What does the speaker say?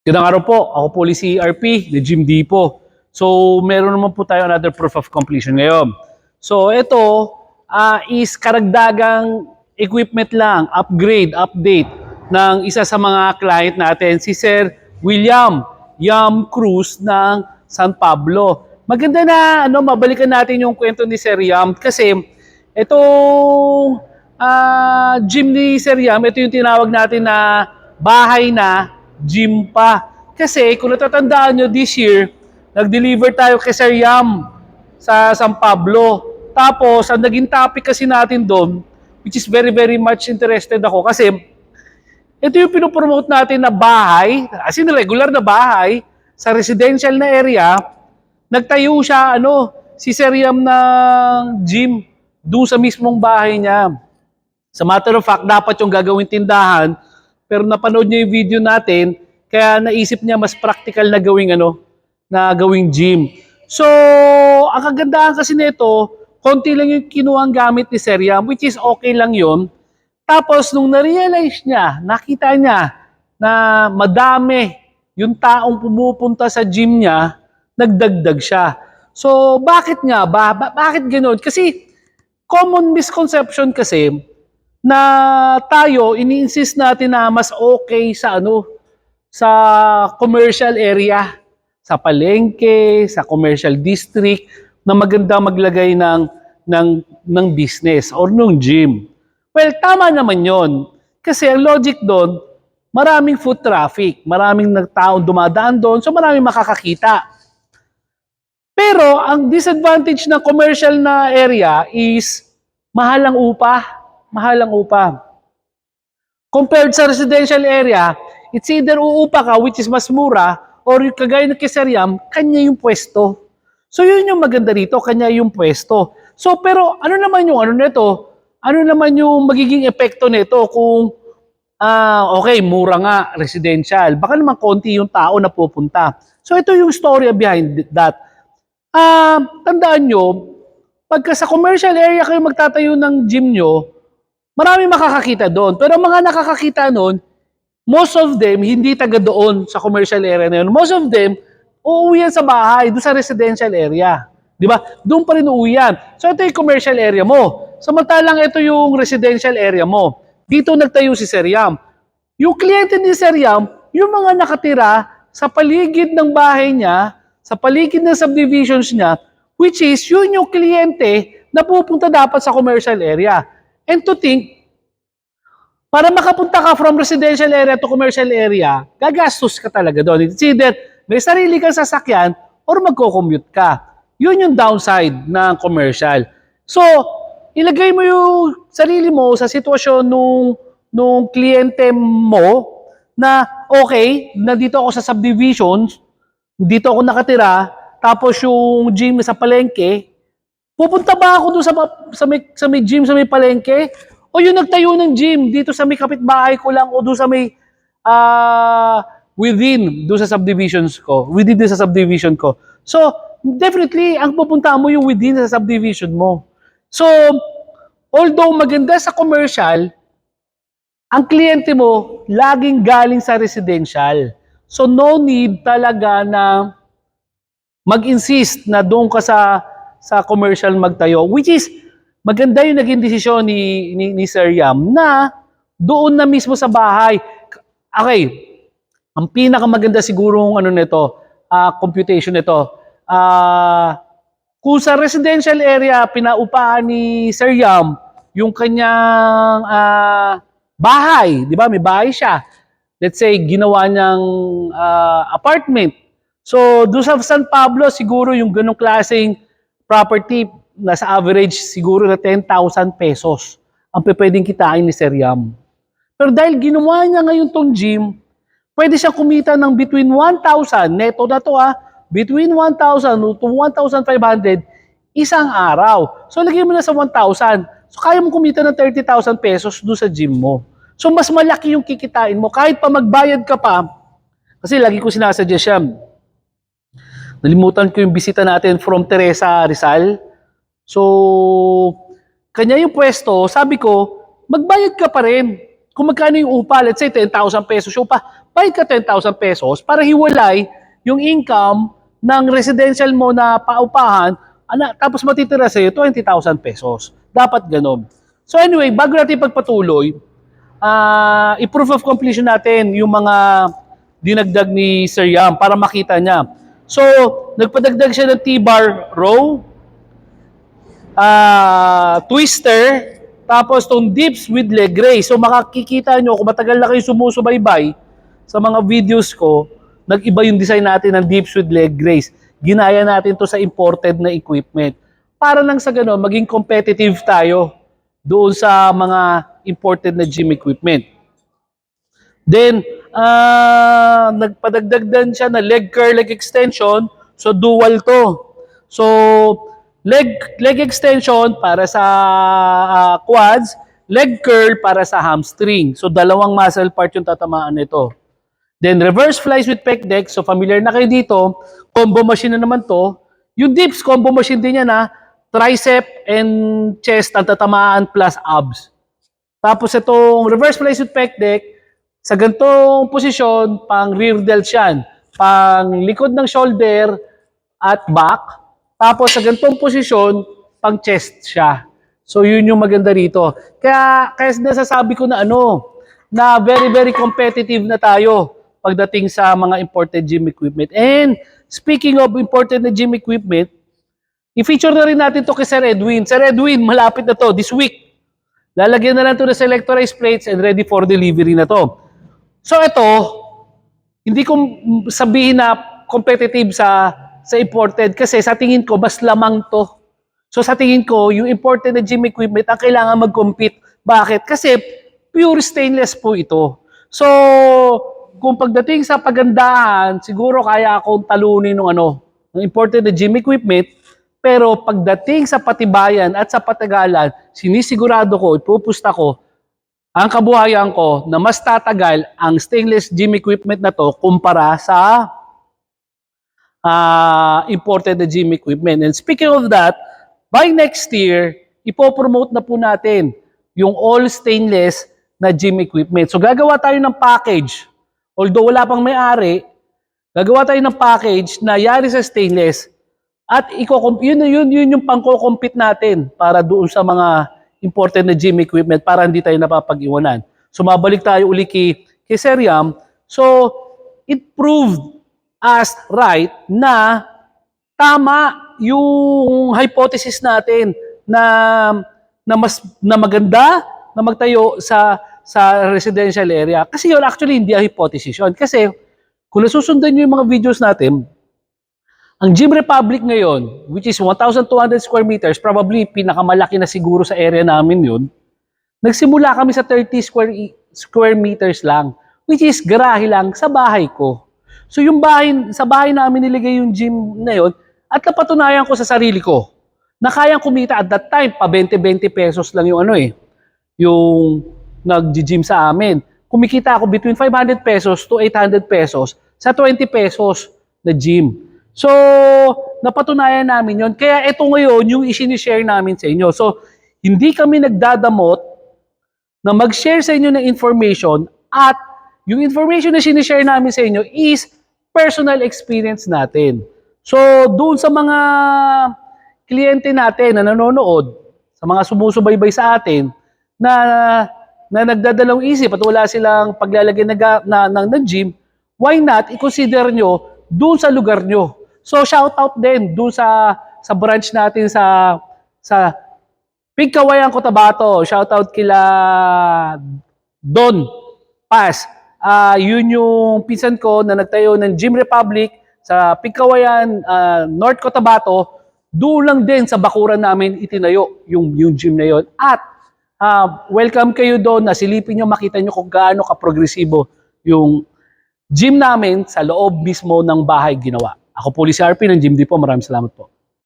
Gandang araw po, ako po ulit si RP, ni Jim D po. So, meron naman po tayo another proof of completion ngayon. So, ito ah, is karagdagang equipment lang, upgrade, update ng isa sa mga client natin, si Sir William Yam Cruz ng San Pablo. Maganda na ano, mabalikan natin yung kwento ni Sir Yam kasi itong ah, gym ni Sir Yam, ito yung tinawag natin na bahay na gym pa. Kasi kung natatandaan nyo this year, nag-deliver tayo kay Sir Yam sa San Pablo. Tapos, ang naging topic kasi natin doon, which is very, very much interested ako kasi ito yung pinopromote natin na bahay, as in regular na bahay, sa residential na area, nagtayo siya, ano, si Sir Yam ng gym doon sa mismong bahay niya. Sa matter of fact, dapat yung gagawin tindahan, pero napanood niya yung video natin, kaya naisip niya mas practical na gawing ano, na gawing gym. So, ang kagandahan kasi nito, konti lang yung kinuhang gamit ni Sir which is okay lang yon. Tapos, nung na-realize niya, nakita niya na madami yung taong pumupunta sa gym niya, nagdagdag siya. So, bakit nga ba? Ba- bakit ganoon? Kasi, common misconception kasi, na tayo, ini-insist natin na mas okay sa ano, sa commercial area, sa palengke, sa commercial district, na maganda maglagay ng, ng, ng business or ng gym. Well, tama naman yon. Kasi ang logic doon, maraming foot traffic, maraming nagtaong dumadaan doon, so maraming makakakita. Pero ang disadvantage ng commercial na area is mahal ang upa, mahal ang upa. Compared sa residential area, it's either uupa ka which is mas mura or yung kagaya ng Kisariam, kanya yung pwesto. So yun yung maganda dito, kanya yung pwesto. So pero ano naman yung ano nito? Ano naman yung magiging epekto nito kung ah okay, mura nga residential. Baka naman konti yung tao na pupunta. So ito yung story behind that. Ah, tandaan nyo, pagka sa commercial area kayo magtatayo ng gym nyo, marami makakakita doon. Pero mga nakakakita noon, most of them hindi taga doon sa commercial area na yun. Most of them, uuwi yan sa bahay, doon sa residential area. Di ba? Doon pa rin uuwi yan. So ito yung commercial area mo. Samantalang ito yung residential area mo. Dito nagtayo si Sir Yam. Yung kliyente ni Sir Yam, yung mga nakatira sa paligid ng bahay niya, sa paligid ng subdivisions niya, which is yun yung kliyente na pupunta dapat sa commercial area. And to think, para makapunta ka from residential area to commercial area, gagastos ka talaga doon. It's either may sarili kang sasakyan or magko-commute ka. Yun yung downside ng commercial. So, ilagay mo yung sarili mo sa sitwasyon nung, nung kliyente mo na okay, nandito ako sa subdivisions, dito ako nakatira, tapos yung gym sa palengke, pupunta ba ako doon sa, sa, may, sa may gym sa may palengke? O yung nagtayo ng gym dito sa may kapitbahay ko lang o doon sa may ah within doon sa subdivisions ko, within doon sa subdivision ko. So, definitely, ang pupunta mo yung within sa subdivision mo. So, although maganda sa commercial, ang kliyente mo laging galing sa residential. So, no need talaga na mag-insist na doon ka sa sa commercial magtayo which is maganda yung naging desisyon ni, ni, ni Sir Yam na doon na mismo sa bahay. Okay, ang pinakamaganda siguro ano nito, ah, computation nito. Ah, kung sa residential area pinaupaan ni Sir Yam yung kanyang ah, bahay, 'di ba? May bahay siya. Let's say ginawa niyang ah, apartment. So, doon sa San Pablo siguro yung ganong klaseng property nasa average siguro na 10,000 pesos ang pwedeng kitain ni Sir Yam. Pero dahil ginawa niya ngayon tong gym, pwede siya kumita ng between 1,000, neto na to ah, between 1,000 to 1,500 isang araw. So lagay mo na sa 1,000. So kaya mo kumita ng 30,000 pesos doon sa gym mo. So mas malaki yung kikitain mo. Kahit pa magbayad ka pa, kasi lagi ko sinasuggest siya, nalimutan ko yung bisita natin from Teresa Rizal. So, kanya yung pwesto, sabi ko, magbayad ka pa rin. Kung magkano yung upa, let's say 10,000 pesos yung upa, bayad ka 10,000 pesos para hiwalay yung income ng residential mo na paupahan, ana, tapos matitira sa'yo 20,000 pesos. Dapat ganun. So anyway, bago natin pagpatuloy, ah i-proof of completion natin yung mga dinagdag ni Sir Yam para makita niya. So, nagpadagdag siya ng T-bar row, ah twister, tapos tong dips with leg raise. So makikita nyo kung matagal na kayo sumusubaybay sa mga videos ko, nag-iba yung design natin ng dips with leg raise. Ginaya natin to sa imported na equipment. Para nang sa gano'n, maging competitive tayo doon sa mga imported na gym equipment. Then, ah nagpadagdag din siya na leg curl, leg extension. So, dual to. So, leg leg extension para sa ah, quads, leg curl para sa hamstring. So, dalawang muscle part yung tatamaan nito. Then, reverse flies with pec deck. So, familiar na kayo dito. Combo machine na naman to. Yung dips, combo machine din yan ha. Tricep and chest ang tatamaan plus abs. Tapos itong reverse flies with pec deck, sa gantong posisyon, pang rear delts yan. Pang likod ng shoulder at back. Tapos sa gantong posisyon, pang chest siya. So yun yung maganda rito. Kaya, kaya nasasabi ko na ano, na very very competitive na tayo pagdating sa mga imported gym equipment. And speaking of imported na gym equipment, i-feature na rin natin to kay Sir Edwin. Sir Edwin, malapit na to this week. Lalagyan na lang to ng selectorized plates and ready for delivery na to. So ito, hindi ko sabihin na competitive sa sa imported kasi sa tingin ko mas lamang to. So sa tingin ko, yung imported na gym equipment ang kailangan mag-compete. Bakit? Kasi pure stainless po ito. So, kung pagdating sa pagandahan, siguro kaya akong talunin ng ano, ng imported na gym equipment, pero pagdating sa patibayan at sa patagalan, sinisigurado ko, ipupusta ko, ang kabuhayan ko na mas tatagal ang stainless gym equipment na to kumpara sa ah, imported na gym equipment. And speaking of that, by next year, ipopromote na po natin yung all stainless na gym equipment. So gagawa tayo ng package. Although wala pang may-ari, gagawa tayo ng package na yari sa stainless at iko yun, yun, yun yung pangko-compete natin para doon sa mga imported na gym equipment para hindi tayo napapag-iwanan. So mabalik tayo uli kay, kay Sir Yam. So it proved us right na tama yung hypothesis natin na na mas na maganda na magtayo sa sa residential area. Kasi yun actually hindi a hypothesis yun. Kasi kung nasusundan nyo yung mga videos natin, ang Gym Republic ngayon, which is 1,200 square meters, probably pinakamalaki na siguro sa area namin yun, nagsimula kami sa 30 square, square meters lang, which is garahe lang sa bahay ko. So yung bahay, sa bahay namin nilagay yung gym na yun, at napatunayan ko sa sarili ko, na kayang kumita at that time, pa 20-20 pesos lang yung ano eh, yung nag-gym sa amin. Kumikita ako between 500 pesos to 800 pesos sa 20 pesos na gym. So, napatunayan namin yon. Kaya ito ngayon yung isinishare namin sa inyo. So, hindi kami nagdadamot na mag-share sa inyo ng information at yung information na sinishare namin sa inyo is personal experience natin. So, doon sa mga kliyente natin na nanonood, sa mga sumusubaybay sa atin, na na nagdadalawang isip at wala silang paglalagay na, na, ng, ng gym, why not i-consider nyo doon sa lugar nyo. So shout out din doon sa sa branch natin sa sa Pigkawayan Cotabato. Shout out kila Don Paz. Ah, yun yung pinsan ko na nagtayo ng Gym Republic sa Pigkawayan, ah, North Cotabato. Doon lang din sa bakuran namin itinayo yung yung gym na yon. At ah, welcome kayo doon na silipin nyo, makita nyo kung gaano ka-progresibo yung gym namin sa loob mismo ng bahay ginawa. Ako po si RP ng Gym Depot. Maraming salamat po.